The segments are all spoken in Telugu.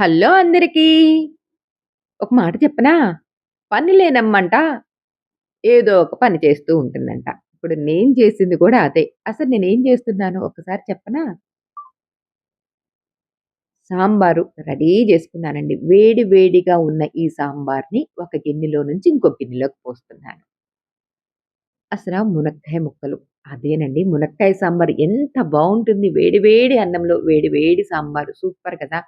హలో అందరికీ. ఒక మాట చెప్పనా? పని లేనమ్మంట ఏదో ఒక పని చేస్తూ ఉంటుందంట. ఇప్పుడు నేను చేసింది కూడా అదే. అసలు నేనేం చేస్తున్నాను ఒకసారి చెప్పనా? సాంబారు రెడీ చేసుకున్నానండి. వేడి వేడిగా ఉన్న ఈ సాంబార్‌ని ఒక గిన్నెలో నుంచి ఇంకో గిన్నెలోకి పోస్తున్నాను. అసలు మునక్కాయ ముక్కలు. అదేనండి మునక్కాయ సాంబార్ ఎంత బాగుంటుంది వేడి వేడి అన్నంలో వేడి వేడి సాంబారు సూపర్ కదా!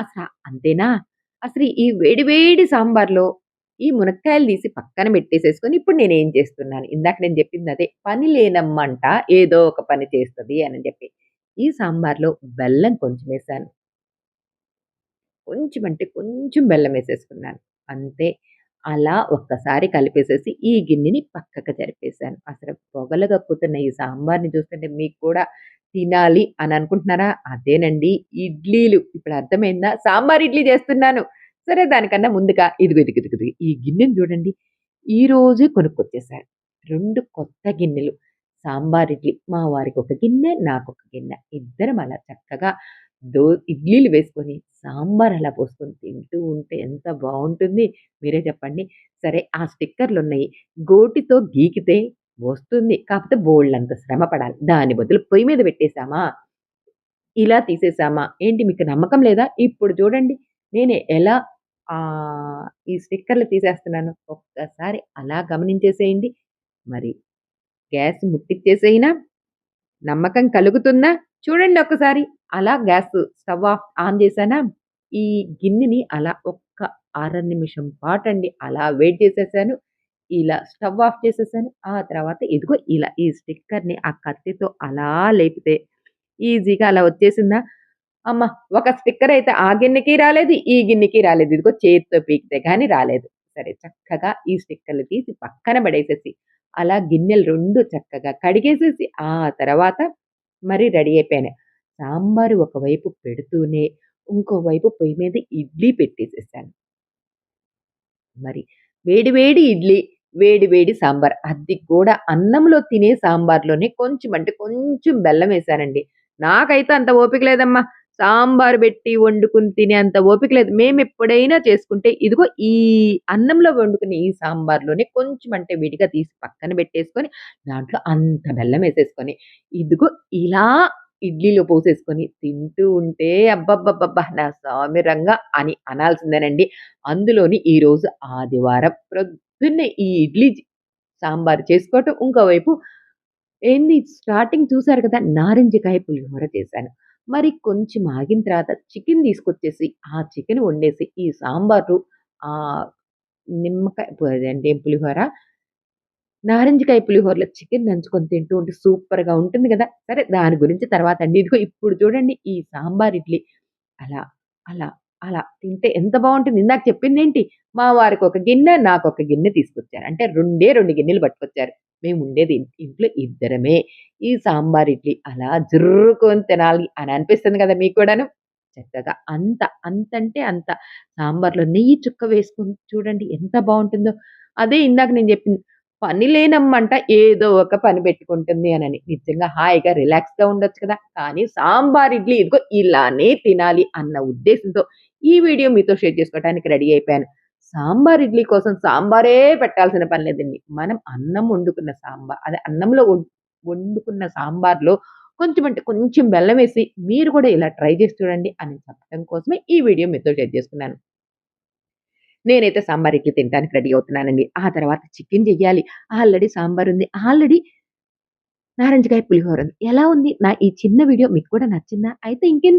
అసలు అంతేనా? అసలు ఈ వేడి వేడి సాంబార్‌లో ఈ మునక్కాయలు తీసి పక్కన పెట్టేసేసుకొని ఇప్పుడు నేను ఏం చేస్తున్నాను. ఇందాక నేను చెప్పింది అదే. పని లేనమ్మంట ఏదో ఒక పని చేస్తుంది అని చెప్పి. ఈ సాంబార్‌లో బెల్లం కొంచెం వేసాను కొంచెం అంటే కొంచెం బెల్లం వేసేసుకున్నాను. అంతే. అలా ఒక్కసారి కలిపేసేసి ఈ గిన్నెని పక్కకు జరిపేశాను. అసలు పొగలు కక్కుతున్న ఈ సాంబార్‌ని చూస్తుంటే మీకు కూడా తినాలి అని అనుకుంటున్నారా? అదేనండి ఇడ్లీలు. ఇప్పుడు అర్థమైందా? సాంబార్ ఇడ్లీ చేస్తున్నాను. సరే దానికన్నా ముందుగా ఇదిగో ఇదిగు ఇదిగు ఈ గిన్నెను చూడండి. ఈరోజే కొనుక్కొచ్చేసాను. 2 కొత్త గిన్నెలు. సాంబార్ ఇడ్లీ. మా వారికి ఒక గిన్నె, నాకు ఒక గిన్నె. ఇద్దరం అలా చక్కగా దో ఇడ్లీలు వేసుకొని, సాంబార్ అలా పోసుకొని తింటూ ఉంటే ఎంత బాగుంటుంది మీరే చెప్పండి. సరే ఆ స్టిక్కర్లు ఉన్నాయి గోటితో గీకితే వస్తుంది. కాకపోతే బోళ్ళంత శ్రమ పడాలి. దాని బదులు పొయ్యి మీద పెట్టేసామా, ఇలా తీసేసామా, ఏంటి మీకు నమ్మకం లేదా? ఇప్పుడు చూడండి నేను ఎలా ఈ స్టిక్కర్‌లు తీసేస్తున్నాను ఒక్కసారి అలా గమనించేసేయండి. మరి గ్యాస్ ముట్టిచ్చేసేయనా? నమ్మకం కలుగుతుందా? చూడండి ఒక్కసారి. అలా గ్యాస్ స్టవ్ ఆఫ్ ఆన్ చేశానా? ఈ గిన్నెని అలా ఒక్క అర నిమిషం పాటండి అలా వెయిట్ చేసేసాను. ఇలా స్టవ్ ఆఫ్ చేసేసాను. ఆ తర్వాత ఇదిగో ఇలా ఈ స్టిక్కర్‌ని ఆ కత్తితో అలా లేపితే ఈజీగా అలా వచ్చేసిందా? అమ్మ! ఒక స్టిక్కర్ అయితే ఆ గిన్నెకి రాలేదు, ఈ గిన్నెకి రాలేదు. ఇదిగో చేత్తో పీకితే కానీ రాలేదు. సరే చక్కగా ఈ స్టిక్కర్‌లు తీసి పక్కన పడేసేసి, అలా గిన్నెలు రెండు చక్కగా కడిగేసేసి, ఆ తర్వాత మరి రెడీ అయిపోయాను. సాంబారు ఒకవైపు పెడుతూనే, ఇంకోవైపు పొయ్యి మీద ఇడ్లీ పెట్టేసేసాను. మరి వేడి వేడి ఇడ్లీ, వేడి వేడి సాంబార్. అది కూడా అన్నంలో తినే సాంబార్‌లోనే కొంచెం అంటే కొంచెం బెల్లం వేశానండి. నాకైతే అంత ఓపిక లేదమ్మా. సాంబార్ పెట్టి వండుకుని తినే అంత ఓపిక లేదు. మేమెప్పుడైనా చేసుకుంటే ఇదిగో ఈ అన్నంలో వండుకునే ఈ సాంబార్‌లోనే కొంచెం అంటే విడిగా తీసి పక్కన పెట్టేసుకొని, దాంట్లో అంత బెల్లం వేసేసుకొని, ఇదిగో ఇలా ఇడ్లీలో పోసేసుకొని తింటూ ఉంటే అబ్బబ్బబ్బబ్బా! నా సామిరంగా అని అనాల్సిందేనండి. అందులోని ఈరోజు ఆదివారం పొద్దున్నే ఈ ఇడ్లీ సాంబార్ చేసుకోవటం, ఇంకోవైపు ఏంది స్టార్టింగ్ చూసారు కదా! నారింజకాయ పులిహోర చేశాను. మరి కొంచెం ఆగిన తర్వాత చికెన్ తీసుకొచ్చేసి, ఆ చికెన్ వండేసి, ఈ సాంబారు ఆ నిమ్మకాయ అంటే పులిహోర నారింజకాయ పులిహోరలో చికెన్ నంచుకొని తింటూ ఉంటే సూపర్‌గా ఉంటుంది కదా సరే దాని గురించి తర్వాతండి. ఇదిగో ఇప్పుడు చూడండి ఈ సాంబార్ ఇడ్లీ అలా, అలా, అలా తింటే ఎంత బాగుంటుంది ఇందాక చెప్పిందేంటి? మా వారికి ఒక గిన్నె, నాకు ఒక గిన్నె తీసుకొచ్చారు. అంటే రెండే రెండు గిన్నెలు పట్టుకొచ్చారు. మేము ఉండేది ఇంట్లో ఇద్దరమే. ఈ సాంబార్ ఇడ్లీ అలా జుర్రుకొని తినాలి అని అనిపిస్తుంది కదా మీకు కూడాను. చక్కగా అంత, అంతంటే అంత సాంబార్‌లో నెయ్యి చుక్క వేసుకుని చూడండి ఎంత బాగుంటుందో అదే ఇందాక నేను చెప్పింది పని లేనమ్మంట ఏదో ఒక పని పెట్టుకుంటుంది అనని. నిజంగా హాయిగా రిలాక్స్‌గా ఉండొచ్చు కదా! కానీ సాంబార్ ఇడ్లీ ఇదిగో ఇలానే తినాలి అన్న ఉద్దేశంతో ఈ వీడియో మీతో షేర్ చేసుకోవడానికి రెడీ అయిపోయాను. సాంబార్ ఇడ్లీ కోసం సాంబారే పెట్టాల్సిన పని లేదండి. మనం అన్నం వండుకున్న సాంబార్ అదే అన్నంలో వండుకున్న సాంబార్‌లో కొంచెం అంటే కొంచెం బెల్లం వేసి మీరు కూడా ఇలా ట్రై చేసి చూడండి అని చెప్పడం కోసమే ఈ వీడియో మీతో షేర్ చేసుకున్నాను. నేనైతే సాంబార్ ఇడ్లీ తినడానికి రెడీ అవుతున్నానండి. ఆ తర్వాత చికెన్ చెయ్యాలి. ఆల్రెడీ సాంబార్ ఉంది ఆల్రెడీ నారింజకాయ పులిహోర ఉంది. ఎలా ఉంది? నా ఈ చిన్న వీడియో మీకు కూడా నచ్చిందా? అయితే ఇంకెందుకు